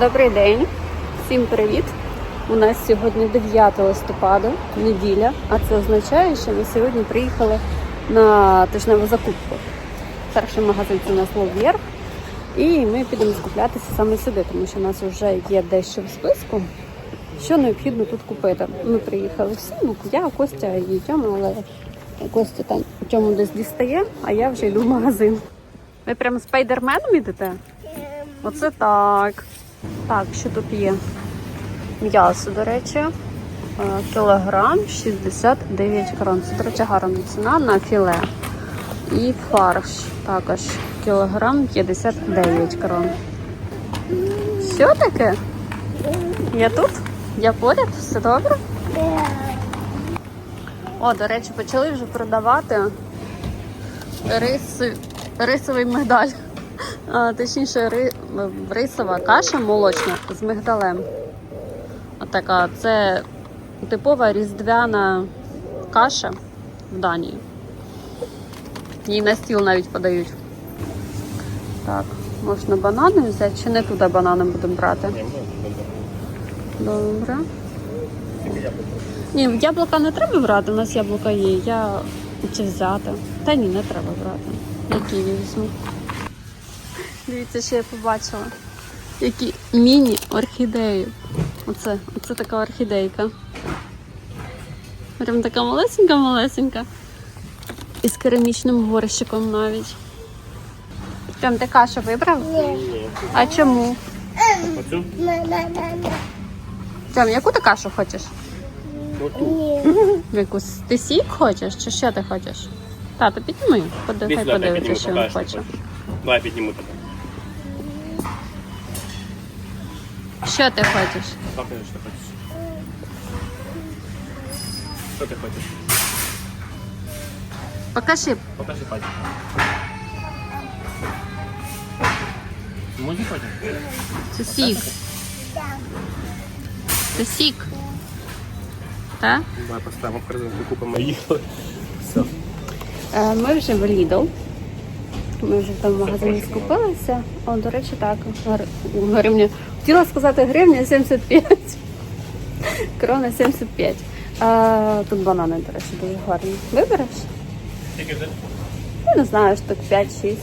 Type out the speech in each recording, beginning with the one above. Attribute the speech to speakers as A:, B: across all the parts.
A: Добрий день, всім привіт! У нас сьогодні 9 листопада, неділя, а це означає, що ми сьогодні приїхали на тижневу закупку. Перший магазин це у нас Лов'єр. І ми підемо скуплятися саме сюди, тому що у нас вже є дещо в списку, що необхідно тут купити. Ми приїхали всі, ну я, Костя і Тьома, але Костя там Тьому десь дістає, а я вже йду в магазин. Ви прямо спайдерменом йдете? Оце так. Так, що тут є? М'ясо, до речі. Е, Кілограм 69 крон. Це, до речі, гарна ціна на філе. І фарш також кілограм 59 крон. Що таке? Я тут? Я поряд? Все добре? О, до речі, почали вже продавати рис, рисовий мигдаль. А, точніше, ри, рисова каша молочна з мигдалем. Отака, це типова різдвяна каша в Данії. Її на стіл навіть подають. Так, можна банани взяти, чи не туди банани будемо брати? Добре. Ні, яблука не треба брати, у нас яблука є. Я чи взяти. Та ні, не треба брати. Які візьму. Дивіться, що я побачила. Які міні-орхідеї. Оце, оце така орхідейка. Прям така малесенька-малесенька. І з керамічним горщиком навіть. Прям ти кашу вибрав?
B: Ні.
A: А чому?
B: Оцю?
A: Тям, яку ти кашу хочеш?
B: Оту.
A: Якусь ти сік хочеш чи що ти хочеш? Тато, підніми, Поди-
B: Іди
A: хай
B: сюди,
A: подивиться,
B: підніму,
A: що він хоче.
B: Давай підніму тебе.
A: Що ти хочеш?
B: Покажи, що хочеш. Що ти хочеш?
A: Покажи.
B: Покажи пальчик. Музі хочеш?
A: Це сік. Це сік. Так?
B: Давай поставимо в корзинку, купимо їхали. Все.
A: Ми вже в Lidl. Ми вже там в магазині скупилися. О, до речі, так. Гривня. Хотіла сказати гривня 75. Крона 75. А, тут банани, до речі, дуже гарні. Вибереш?
B: Вже.
A: Я не знаю, штук 5-6.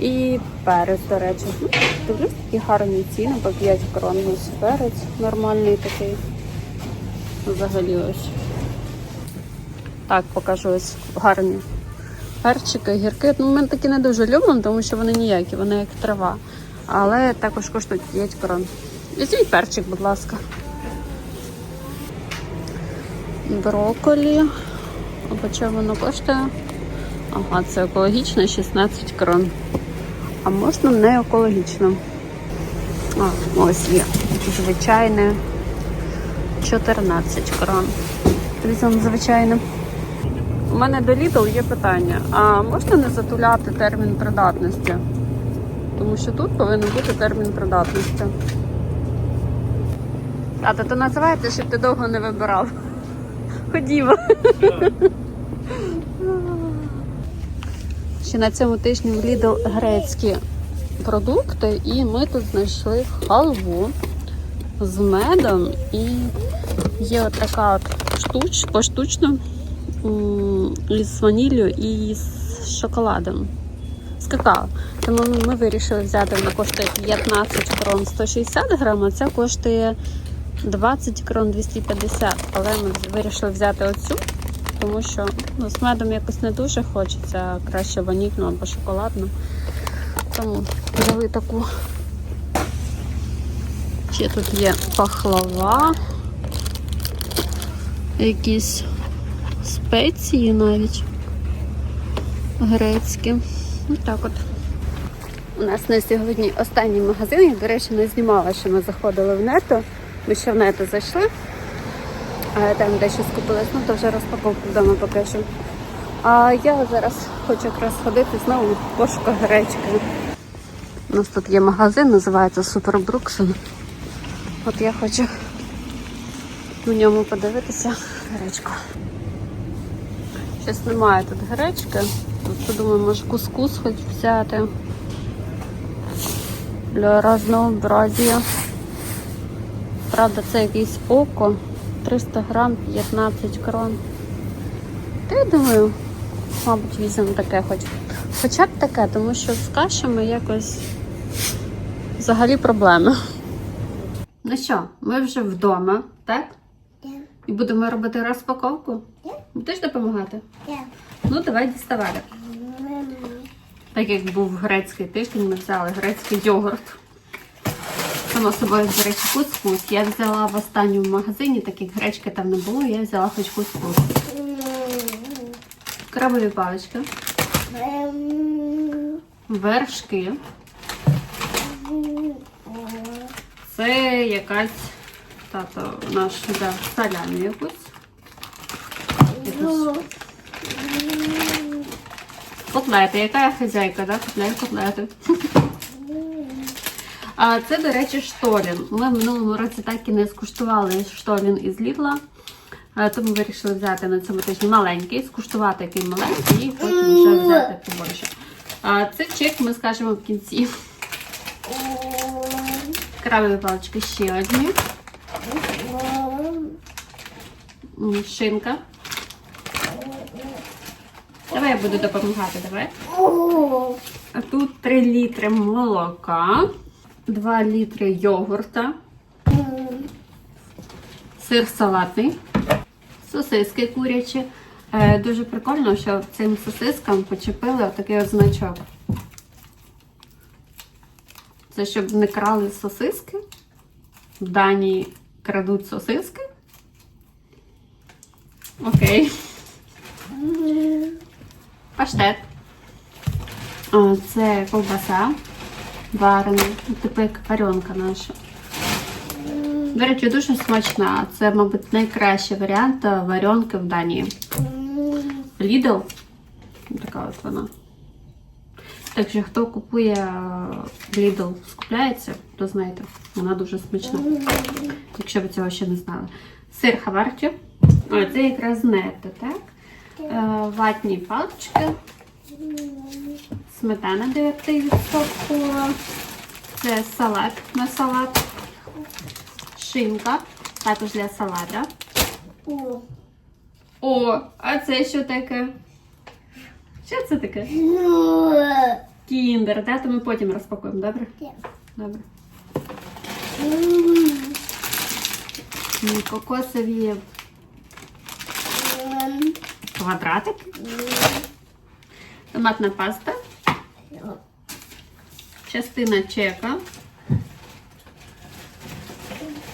A: І перець, до речі. Ну, Дивлюсь, такі гарні ціни, по 5 крон. Ось перець нормальний такий. Взагалі ось. Так, покажу ось гарні. Перчики, гірки. Ну, ми такі не дуже любимо, тому що вони ніякі, вони як трава. Але також коштують 5 крон. Візьміть перчик, будь ласка. Брокколі. А по воно коштує? Ага, це екологічне 16 крон. А можна не екологічно. А, ось є. Звичайне 14 крон. Візьмемо звичайне. У мене до Lidl є питання: а можна не затуляти термін придатності? Тому що тут повинен бути термін придатності. А то, називається, щоб ти довго не вибирав. Ходімо. Ще на цьому тижні в Lidl грецькі продукти, і ми тут знайшли халву з медом і є от така от штуч, поштучна із ваніллю і з шоколадом. З. Тому ми, вирішили взяти, вона коштує 15 крон 160 грам, а ця коштує 20 крон 250. Але ми вирішили взяти оцю, тому що ну, з медом якось не дуже хочеться, а краще ванільну або шоколадну. Тому взяли таку. Ще тут є пахлава, якісь спеції навіть грецькі. Ось так от. У нас на сьогодні останній магазин. Я, до речі, не знімала, що ми заходили в нето. Ми ще в нето зайшли. А там дещо скупились, ну то вже розпаковку вдома покажу. А я зараз хочу якраз ходити знову в пошуках гречки. У нас тут є магазин, називається Супер Бруксон. От я хочу в ньому подивитися гречку. Щось немає тут гречки. Тут подумаю, може кускус хоч взяти. для разнообразія. Правда, це якийсь око. 300 грам, 15 крон. Та я думаю, мабуть, візьмемо таке хоч. Хоча б таке, тому що з кашами якось взагалі проблеми. Ну що, ми вже вдома, так?
C: Так.
A: І будемо робити розпаковку?
C: Так.
A: Будеш допомагати?
C: Так.
A: Ну, давай діставати. Так як був грецький тиждень, ми взяли грецький йогурт. Само собою, до речі, кускус. Я взяла в останньому магазині, так як гречки там не було, я взяла хоч кускус. Крабові палички, вершки. Це якась тато наш взяв салямі якусь. Котлети, яка я хазяйка, да? Купляю котлети. А це, до речі, штолін. Ми в минулому році так і не скуштували штолін із Лідла. Тому вирішили взяти на цьому тижні маленький, скуштувати який маленький і потім вже взяти побольше. А це чек ми скажемо в кінці. Крабові палички ще одні. Шинка. Давай я буду допомагати, давай. А тут 3 літри молока, 2 літри йогурта, сир салатний, сосиски курячі. Е, дуже прикольно, що цим сосискам почепили отакий от значок. Це щоб не крали сосиски. В Данії крадуть сосиски. Окей. Паштет. Це ковбаса варена, типу як варенка наша. До речі, дуже смачна. Це, мабуть, найкращий варіант варенки в Данії. Lidl. Така от вона. Так що, хто купує в Lidl, скупляється, то знаєте, вона дуже смачна. Якщо ви цього ще не знали. Сир хаварчі. Це якраз нетто, так? Е, Ватні палички. Сметана 9%. Це салат на салат. Шинка. Також для салата. О, а це що таке? Що це таке? Кіндер, да? То ми потім розпакуємо, добре? Добре. Кокосові квадратики. Томатна паста. Частина чека.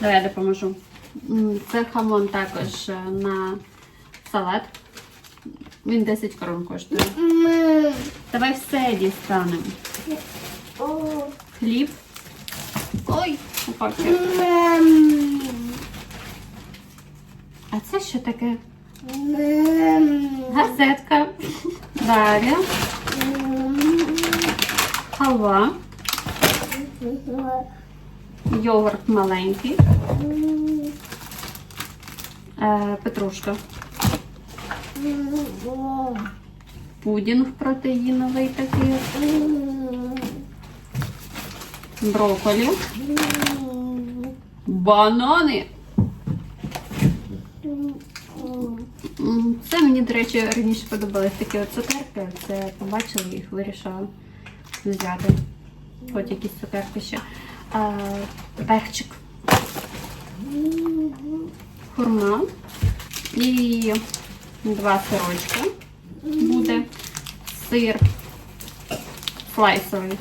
A: Давай я допоможу. Це хамон також е, на салат. Він 10 крон коштує. Давай все дістанемо. Хліб. Ой, упав. А це що таке? Газетка. Далі. Халва. Йогурт маленький. Е, петрушка. Пудінг протеїновий такий. Брокколі. Банани. М, Це мені, до речі, раніше подобались такі от цукерки. Це побачила їх, вирішила взяти. Хоч якісь цукерки ще. А, перчик. Хурма. І два сирочки буде. Сир слайсовий.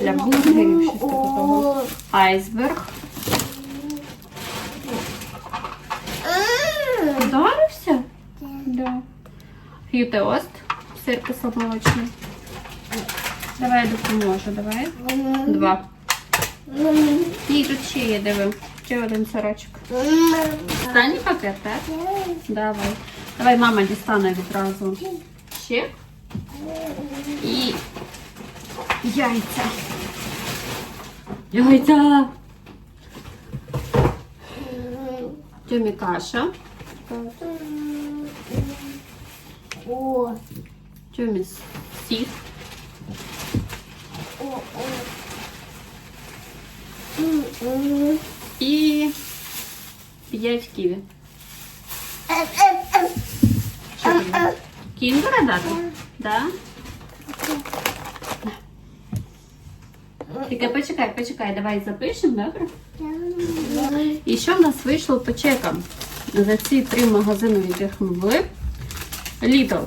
A: Для бургерів, щось типу. Айсберг. Ударився? Да. Х'ютеост. Сир кисломолочний. Давай я допоможу, давай. Два. І тут ще є, диви. Ще один сирочок. Останній пакет, так? Давай. Давай мама дістане відразу. Ще. І яйця. Яйця. Тьомі каша. Тьомі сік. І 5 ківі. Що тобі? Кіндера дати? Да? Тільки почекай, почекай, давай запишемо, добре? І що в нас вийшло по чекам? За ці три магазини, в яких ми були. Lidl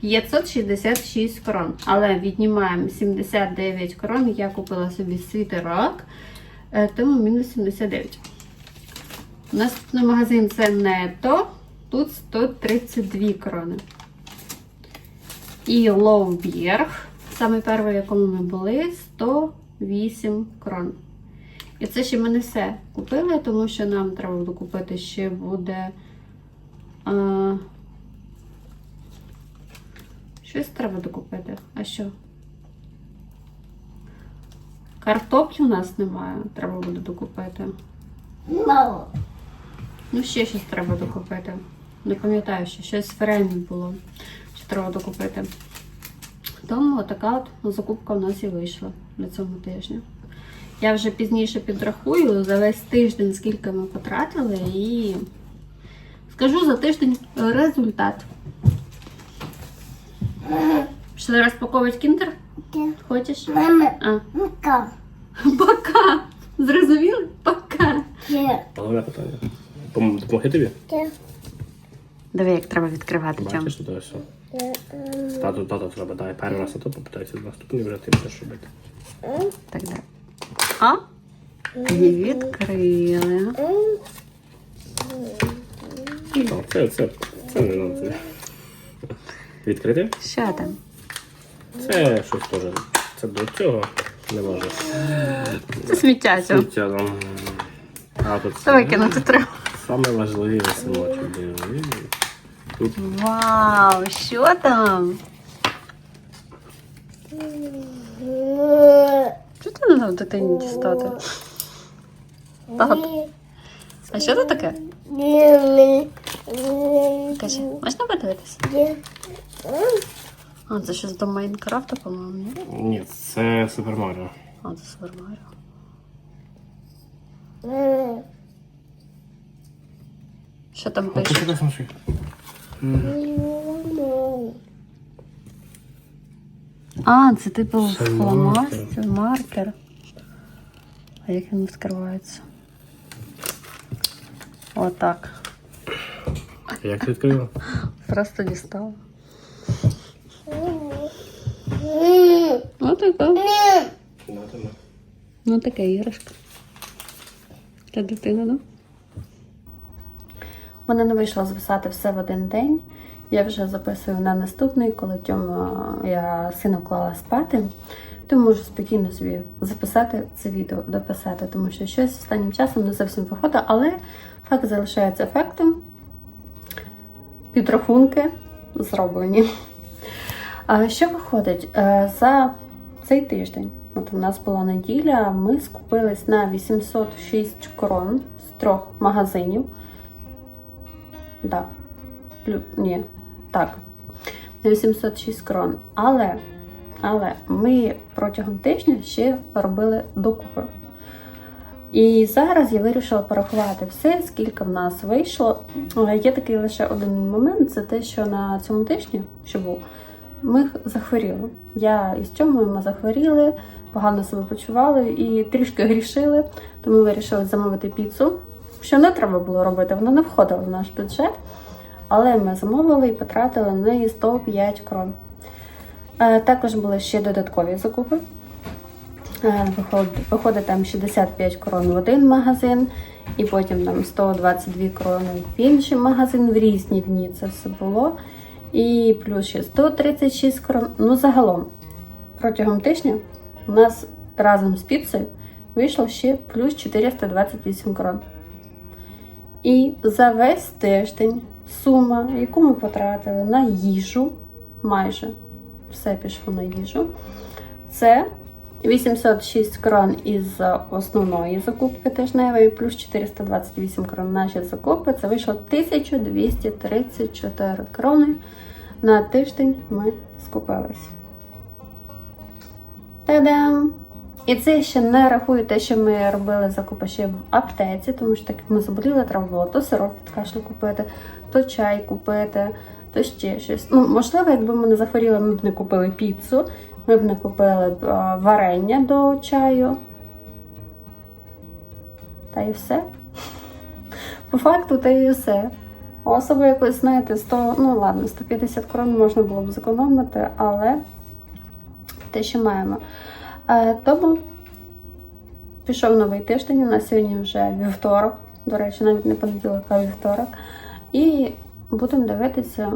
A: 566 крон. Але віднімаємо 79 крон. Я купила собі світерок, е, тому мінус 79. Наступний магазин це нето. Тут 132 крони. І Лоуберг, саме перший, в якому ми були, 108 крон. І це ще ми не все купили, тому що нам треба буде купити ще буде. А, щось треба докупити. А що? Картоплі у нас немає, треба буде докупити. Ну, ще щось треба докупити. Не пам'ятаю, що щось Фремі було, що треба докупити. Тому така от закупка у нас і вийшла на цьому тижні. Я вже пізніше підрахую за весь тиждень, скільки ми потратили, і скажу за тиждень результат. Пішли розпаковувати кіндер? Хочеш? А, пока! Зрозуміли? Пока!
B: Головне питання. Пом- Допомогти тобі?
A: Диви, як треба відкривати
B: Бачиш, тут ось. Тату, тату треба, дай перший раз, а то попитайся наступний вже ти будеш робити.
A: Так, да. А? І відкрили.
B: О, це, це, це не надо тобі. Відкрити?
A: Що там?
B: Це щось теж. Це до цього не може.
A: Це сміття цього.
B: Сміття там. А тут
A: Це викинути треба.
B: саме важливе синочок. диви. Тут
A: Вау, що там? Що ти не дав дитині дістати? А що це таке? Кажи, можна подивитися? А, це щось до Майнкрафта, по-моєму, ні?
B: ні, це Супер Маріо.
A: А, це Супер Маріо. Що там пише?
B: що так смішиш?
A: А, це типу фломастер, маркер. А як він відкривається? Отак.
B: Як ти відкрила?
A: Просто дістала. Отака.
B: На.
A: Ну така іграшка. Дитини, ну. У мене не вийшло записати все в один день. Я вже записую на наступний, коли Тьома я сина вклала спати. Тому можу спокійно собі записати це відео, дописати, тому що щось останнім часом не зовсім виходить, але факт залишається фактом. Підрахунки зроблені. Що виходить? Е, За цей тиждень, от у нас була неділя, ми скупились на 806 крон з трьох магазинів. Да. Ні, так. На 806 крон. Але, але ми протягом тижня ще робили докупи. І зараз я вирішила порахувати все, скільки в нас вийшло. Е, Є такий лише один момент: це те, що на цьому тижні, що був, ми захворіли. Я із Тьомою ми захворіли, погано себе почували і трішки грішили, тому вирішили замовити піцу, що не треба було робити, воно не входило в наш бюджет. Але ми замовили і потратили на неї 105 крон. Е, Також були ще додаткові закупи. Е, виходить там 65 крон в один магазин, і потім там 122 крони в інший магазин в різні дні це все було. І плюс ще 136 крон. Ну, загалом, протягом тижня у нас разом з піцею вийшло ще плюс 428 крон. І за весь тиждень сума, яку ми потратили на їжу, майже все пішло на їжу, це 806 крон із основної закупки тижневої, плюс 428 крон наші закупи. Це вийшло 1234 крони. На тиждень ми скупились. Та-дам! І це ще не рахую те, що ми робили закупи ще в аптеці, тому що так як ми заболіли, треба було то сироп від кашлю купити, то чай купити, то ще щось. Ну, можливо, якби ми не захворіли, ми б не купили піцу, ми б не купили б варення до чаю. Та і все. По факту, та і все. Особливо якось, знаєте, 100, ну ладно, 150 крон можна було б зекономити, але те, що маємо. Е, тому пішов новий тиждень. У нас сьогодні вже вівторок. До речі, навіть не понеділок, а вівторок. І будемо дивитися,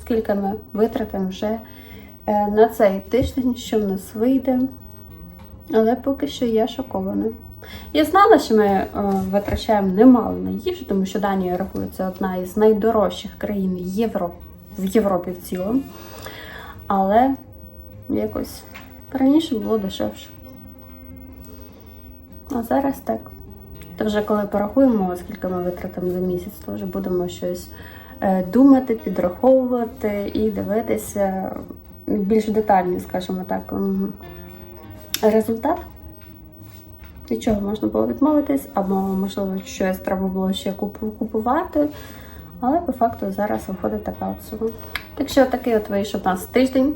A: скільки ми витратимо вже е, на цей тиждень, що в нас вийде. Але поки що я шокована. Я знала, що ми е, витрачаємо немало на їжу, тому що Данія рахується одна із найдорожчих країн Євро... в Європі в цілому. Але якось раніше було дешевше. А зараз так. То вже коли порахуємо, скільки ми витратимо за місяць, то вже будемо щось е, думати, підраховувати і дивитися більш детально, скажімо так, результат. Від чого можна було відмовитись, або, можливо, щось треба було ще купувати. Але по факту зараз виходить така от сума. Так що такий от вийшов у нас тиждень.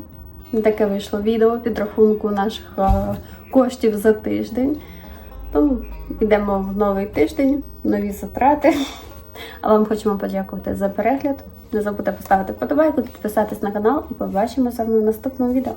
A: Таке вийшло відео підрахунку наших е, коштів за тиждень. Тому йдемо в новий тиждень, нові затрати. А вам хочемо подякувати за перегляд. Не забудьте поставити подобайку, підписатись на канал і побачимо з вами в наступному відео.